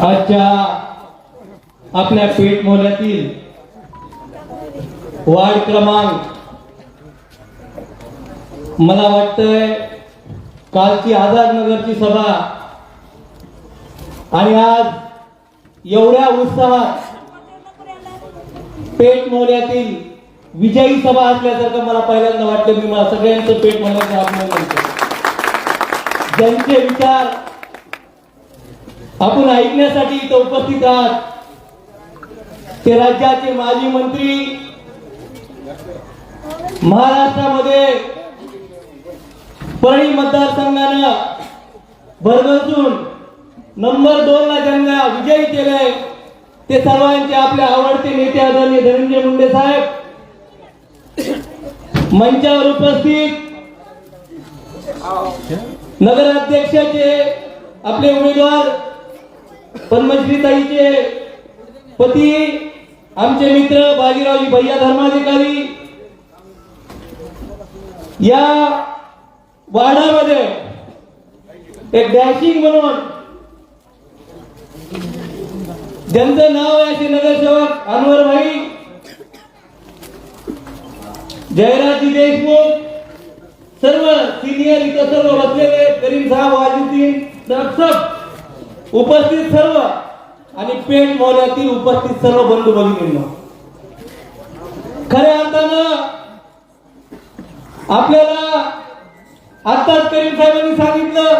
आजच्या आपल्या पेठ मोहल्यातील वार्ड क्रमांक. मला वाटतंय कालची आझादनगरची सभा आणि आज एवढ्या उत्साहात पेठ मोहल्यातील विजयी सभा असल्यासारखं मला पहिल्यांदा वाटलं. मी मला सगळ्यांचं पेठ मोहल्याचं अभिनंदन करतो. ज्यांचे विचार आपण ऐकण्यासाठी इथं उपस्थित आहात. ते राज्याचे माजी मंत्री महाराष्ट्रामध्ये परळी मतदारसंघानं भरघसून नंबर दोन ला ज्यांना विजयी केलंय. ते सर्वांचे आपले आवडते नेते आदरणीय धनंजय मुंडे साहेब. मंचावर उपस्थित नगराध्यक्षाचे आपले उमेदवार पद्मश्रीताईचे पती आमचे मित्र बाजीरावजी भैया धर्माधिकारी या वाडामध्ये एक डॅशिंग म्हणून ज्यांचं नाव आहे नगरसेवक अनवर भाई जयराजी देशमुख सर्व सिनियर इथं सर्व बसलेले करीम साहेब वाजिद्दीन सब उपस्थित सर्व आणि पेठ मोहल्यातील उपस्थित सर्व बंधू भगिनींना. खऱ्या अर्थानं आपल्याला आत्ताच करीम साहेबांनी सांगितलं.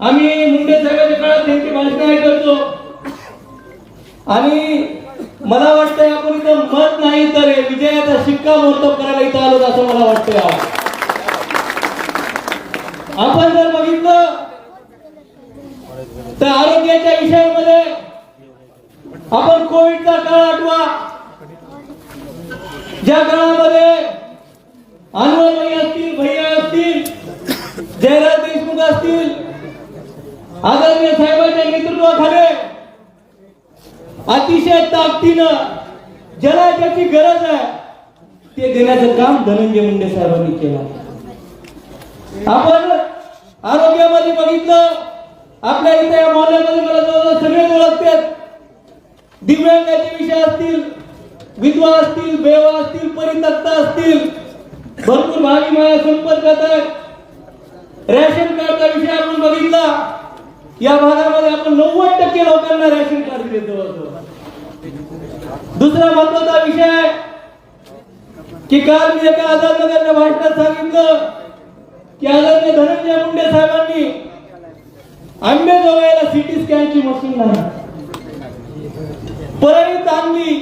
आम्ही मुंडे साहेबांच्या काळात त्यांची भाषण ऐकतो आणि मला वाटतंय आपण इथं मत नाही तर विजयाचा शिक्का मोर्तब करायला इथं आलो असं मला वाटतंय. आपण जर बघितलं तर आरोग्याच्या विषयामध्ये आपण कोविडचा काळ आठवा. ज्या काळामध्ये अनवरभाई असतील भैया असतील जयराज देशमुख असतील आदरणीय साहेबांच्या नेतृत्वाखाली अतिशय ताकदीनं ज्याला ज्याची गरज आहे. ते देण्याचं काम धनंजय मुंडे साहेबांनी केलं. आपण आरोग्यामध्ये बघितलं आपल्या इथे या मोहल्ल्यामध्ये मला जवळजवळ सगळे ओळखतात दिव्यांगाचे विषय असतील विधवा असतील बेवा असतील परितक्ता असतील भरपूर भावी माया संपर्कात आहे रेशन कार्डचा विषय आपण बघितला. या भागामध्ये आपण नव्वद टक्के लोकांना रेशन कार्ड दिले जवळजवळ. दुसरा महत्त्वाचा विषय आहे की काल मी एका आझादनगरच्या भाषणात सांगितलं की आदरणीय धनंजय मुंडे साहेबांनी आंबेजोगाईला सिटी स्कॅनची मशीन नाही. परळी चांगली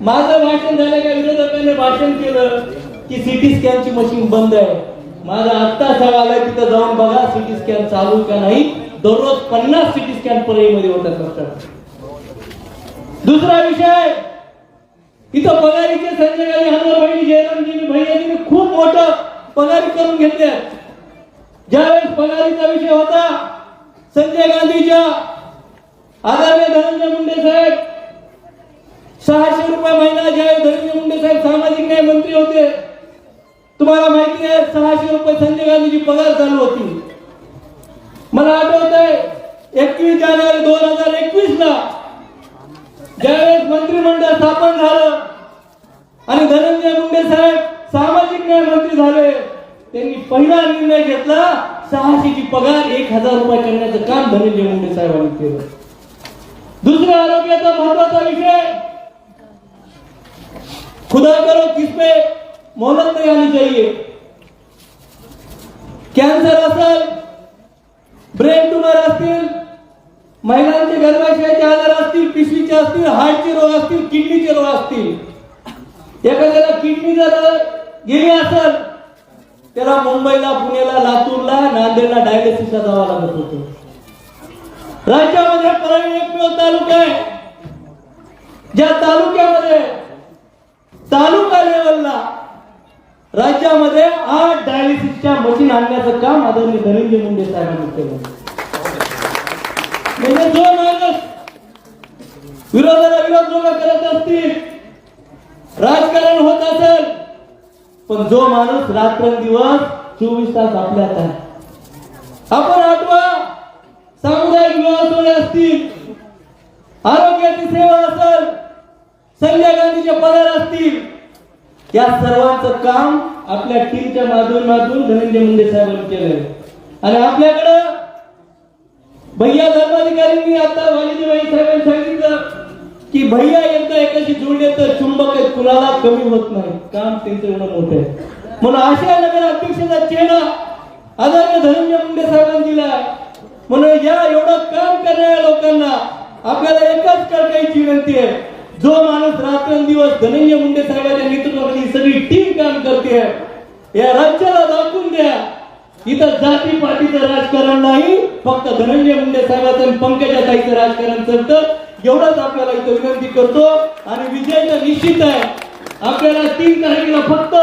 माझं भाषण झालं का विरोधकांनी भाषण केलं की सिटी स्कॅनची मशीन बंद आहे. माझा आत्ता सवाल आहे तिथं जाऊन बघा सिटी स्कॅन चालू का नाही. दररोज पन्नास सिटी स्कॅन परळीमध्ये होतात असतात दुसरा विषय इथं पगारीचे संजय गांधी बहिणी जयरामजीनी भैयाजीने खूप मोठं पगारी करून घेतल्या ज्यावेळेस पगारीचा विषय होता संजय गांधीच्या आदरणीय धनंजय मुंडे साहेब सहाशे रुपये महिना ज्यावेळेस धनंजय मुंडे साहेब सामाजिक न्याय मंत्री होते तुम्हाला माहिती आहे सहाशे रुपये संजय गांधीची पगार चालू होती. मला आठवत आहे एकवीस जानेवारी दोन हजार एकवीस ला ज्यावेळेस मंत्रिमंडळ स्थापन झालं आणि धनंजय मुंडे साहेब सामाजिक न्याय मंत्री झाले त्यांनी पहिला निर्णय घेतला सहाशेची पगार एक हजार रुपये करण्याचं काम धनंजय मुंडे साहेबांनी केलं. दुसरा आरोग्याचा महत्त्वाचा विषय. खुदा करो हो किसपे मोहलत नाही आली चाहिए. कॅन्सर असेल ब्रेन ट्युमर असतील महिलांचे गर्भाशयाचे आजार असतील पिशवीचे असतील हार्टचे रोग असतील किडनीचे रोग असतील. एखाद्याला किडनी जर गेली असेल त्याला मुंबईला पुण्याला लातूरला नांदेडला डायलिसिसला जावा लागत होतो. राज्यामध्ये परळी एकमेव तालुका आहे. ज्या तालुक्यामध्ये तालुका लेवलला राज्यामध्ये आठ डायलिसिसच्या मशीन आणण्याचं काम आदरणीय धनंजय मुंडे साहेबांनी केलं. म्हणजे जो माणूस विरोधाला विरोध लोक करत असतील राजकारण होत असेल पण जो माणूस रात्रंदिवस चोवीस तास आपल्यात आहे. आपण आठवा सामुदायिक विवाह सोहळे असतील आरोग्याची सेवा असेल संजय गांधीचे पगार असतील या सर्वांचं काम आपल्या टीमच्या माध्यमातून धनंजय मुंडे साहेबांनी केलंय. आणि आपल्याकडं भैया धर्माधिकाऱ्यांनी आता वाणिज्यबाई साहेबांनी सांगितलं की भैया एकदा एकाशी जोडले कुणाला कमी होत नाही. काम त्यांचं एवढं मोठं आहे. म्हणून आशिया नगर अध्यक्षाचा चेहरा आदरणीय धनंजय मुंडे साहेबांनी दिला म्हणून या एवढं काम करणाऱ्या लोकांना आपल्याला एकच कळकायची विनंती आहे. जो माणूस रात्रंदिवस धनंजय मुंडे साहेबांच्या नेतृत्वाखाली सगळी टीम काम करते या राज्याला दाखवून द्या. इथं जाती पातीचं राजकारण नाही फक्त धनंजय मुंडे साहेबांचं आणि पंकजा ताईचं राजकारण चालतं. एवढंच आपल्याला इथं विनंती करतो. आणि विजय तर निश्चित आहे. आपल्याला तीन तारखेला फक्त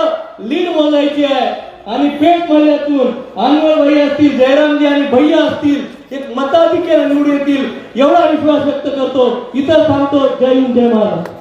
लीड मोजायची आहे. आणि पेठ मल्ल्यातून अनवर भाई असतील जयरामजी आणि भैया असतील एक मताधिक्याला निवडून येतील एवढा विश्वास व्यक्त करतो. इथं सांगतो जय हिंद जय महाराज